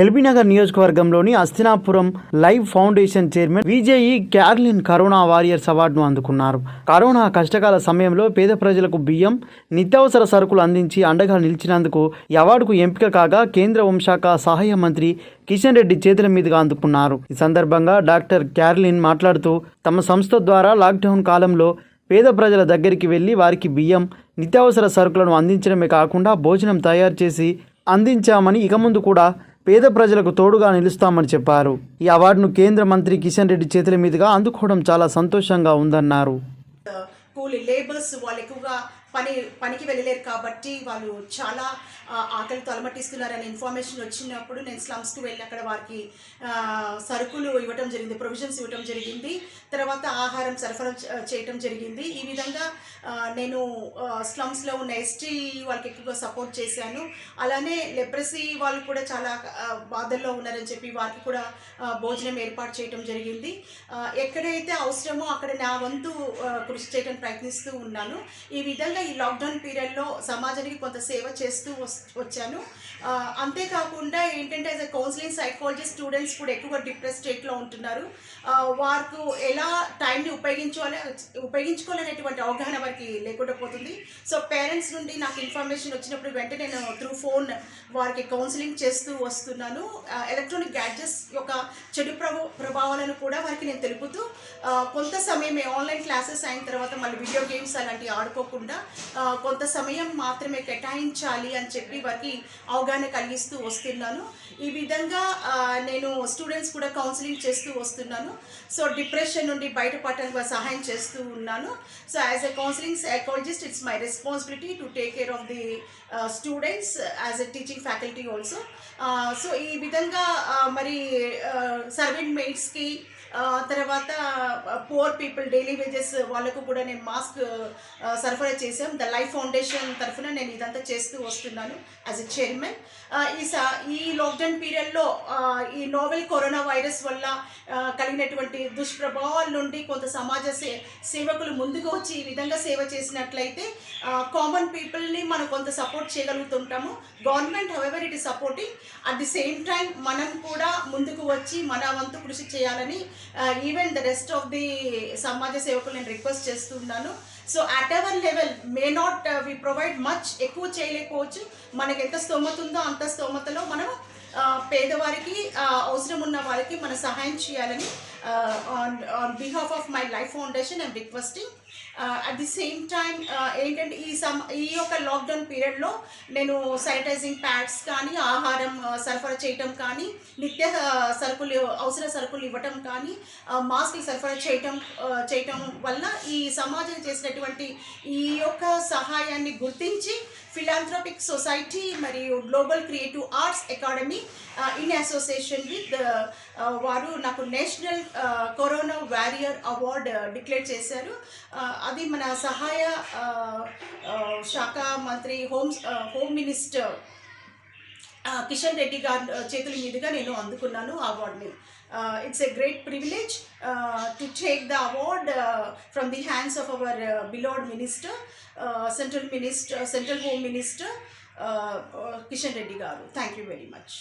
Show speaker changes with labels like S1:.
S1: ఎల్బీనగర్ నియోజకవర్గంలోని Hastinapuram live foundation chairman విజేఈ క్యార్లిన్ కరోనా వారియర్స్ అవార్డును అందుకున్నారు. కరోనా కష్టకాల సమయంలో పేద ప్రజలకు బియ్యం నిత్యావసర సరుకులు అందించి అండగా నిలిచినందుకు ఈ అవార్డుకు ఎంపిక కాగా కేంద్ర హోంశాఖ సహాయ మంత్రి కిషన్ రెడ్డి చేతుల మీదుగా అందుకున్నారు. ఈ సందర్భంగా డాక్టర్ క్యార్లిన్ మాట్లాడుతూ తమ సంస్థ ద్వారా లాక్డౌన్ కాలంలో పేద ప్రజల దగ్గరికి వెళ్ళి వారికి బియ్యం నిత్యావసర సరుకులను అందించడమే కాకుండా భోజనం తయారు చేసి అందించామని ఇక ముందు కూడా పేద ప్రజలకు తోడుగా నిలుస్తామని చెప్పారు. ఈ అవార్డును కేంద్ర మంత్రి కిషన్ రెడ్డి చేతుల మీదుగా అందుకోవడం చాలా సంతోషంగా ఉందన్నారు.
S2: కూలీ లేబర్స్ వాళ్ళు ఎక్కువగా పని పనికి వెళ్ళలేరు కాబట్టి వాళ్ళు చాలా ఆకలితో అలమటిస్తున్నారనే ఇన్ఫర్మేషన్ వచ్చినప్పుడు నేను స్లమ్స్కి వెళ్ళి అక్కడ వారికి సరుకులు ఇవ్వటం జరిగింది ప్రొవిజన్స్ ఇవ్వటం జరిగింది. తర్వాత ఆహారం సరఫరా చేయటం జరిగింది. ఈ విధంగా నేను స్లమ్స్లో ఉన్న ఎస్టీ వాళ్ళకి ఎక్కువగా సపోర్ట్ చేశాను. అలానే లెప్రసీ వాళ్ళు కూడా చాలా బాధల్లో ఉన్నారని చెప్పి వారికి కూడా భోజనం ఏర్పాటు చేయటం జరిగింది. ఎక్కడైతే అవసరమో అక్కడ నా వంతు కృషి చేయడం ప్రయత్నిస్తూ ఉన్నాను. ఈ విధంగా ఈ లాక్డౌన్ పీరియడ్లో సమాజానికి కొంత సేవ చేస్తూ వచ్చాను. అంతేకాకుండా ఏంటంటే as a counselling psychology students కూడా ఎక్కువగా డిప్రెస్ స్టేట్లో ఉంటున్నారు. వారికి ఎలా టైంని ఉపయోగించాలి ఉపయోగించుకోవాలనేటువంటి అవగాహన వారికి లేకుండా పోతుంది. సో పేరెంట్స్ నుండి నాకు ఇన్ఫర్మేషన్ వచ్చినప్పుడు వెంటనే నేను త్రూ ఫోన్ వారికి కౌన్సిలింగ్ చేస్తూ వస్తున్నాను. ఎలక్ట్రానిక్ గ్యాడ్జెట్స్ యొక్క చెడు ప్రభు ప్రభావాలను కూడా వారికి నేను తెలుపుతూ కొంత సమయం ఆన్లైన్ క్లాసెస్ అయిన తర్వాత మళ్ళీ వీడియో గేమ్స్ అలాంటివి ఆడుకోకుండా కొంత సమయం మాత్రమే కేటాయించాలి అని చెప్పి వారికి అవగాహన కలిగిస్తూ వస్తున్నాను. ఈ విధంగా నేను స్టూడెంట్స్ కూడా కౌన్సిలింగ్ చేస్తూ వస్తున్నాను. సో డిప్రెషన్ నుండి బయటపడటానికి సహాయం చేస్తూ ఉన్నాను. So as a counselling psychologist it's my responsibility to take care of the students as a teaching faculty also so ఈ విధంగా uh, మరి uh, సర్వెంట్ మెయిట్స్కి uh, తర్వాత పువర్ పీపుల్ డైలీ వేజెస్ వాళ్ళకు కూడా నేను మాస్క్ uh, సరఫరా చేసాం ద లైఫ్ ఫౌండేషన్ తరఫున నేను ఇదంతా చేస్తూ వస్తున్నాను యాజ్ ఎ చైర్మన్ ఈ సా ఈ లాక్డౌన్ పీరియడ్లో uh, ఈ నోవెల్ కరోనా వైరస్ వల్ల uh, కలిగినటువంటి దుష్ప్రభావాల నుండి కొంత సమాజ సే సేవకులు ముందుకు వచ్చి ఈ విధంగా సేవ చేసినట్లయితే కామన్ పీపుల్ని మనం కొంత support చేయగలుగుతుంటాము. Government however it supporting at the same time మనం కూడా ముందుకు వచ్చి మన వంతు కృషి చేయాలని even the rest of the సమాజ సేవకులు నేను రిక్వెస్ట్ చేస్తున్నాను so at ever level may not we provide much ఎక్కువ చేయలేకపోవచ్చు. మనకి ఎంత స్తోమత ఉందో అంత స్తోమతలో మనం పేదవారికి అవసరం ఉన్న వారికి మన సహాయం చేయాలని on on behalf of my life foundation I'm requesting at the same time ఏంటంటే ఈ సమ్ ఈ యొక్క లాక్డౌన్ పీరియడ్లో నేను శానిటైజింగ్ ప్యాడ్స్ కానీ ఆహారం సరఫరా చేయటం కానీ నిత్య సరుకులు అవసర సరుకులు ఇవ్వటం కానీ ఆ, మాస్కులు సరఫరా చేయటం చేయటం వల్ల ఈ సమాజం చేసినటువంటి ఈ యొక్క సహాయాన్ని గుర్తించి ఫిలాంథ్రోపిక్ సొసైటీ మరియు global creative arts academy in association with వారు నాకు national corona warrior award declare చేశారు. Uh, అది మన సహాయ uh, uh, శాఖ మంత్రి home home minister Kishan Reddy గారి చేతుల మీదుగా నేను అందుకున్నాను ఆ అవార్డ్ని it's a great privilege to take the award from the hands of our beloved minister central minister central home minister Kishan Reddy garu. Thank you very much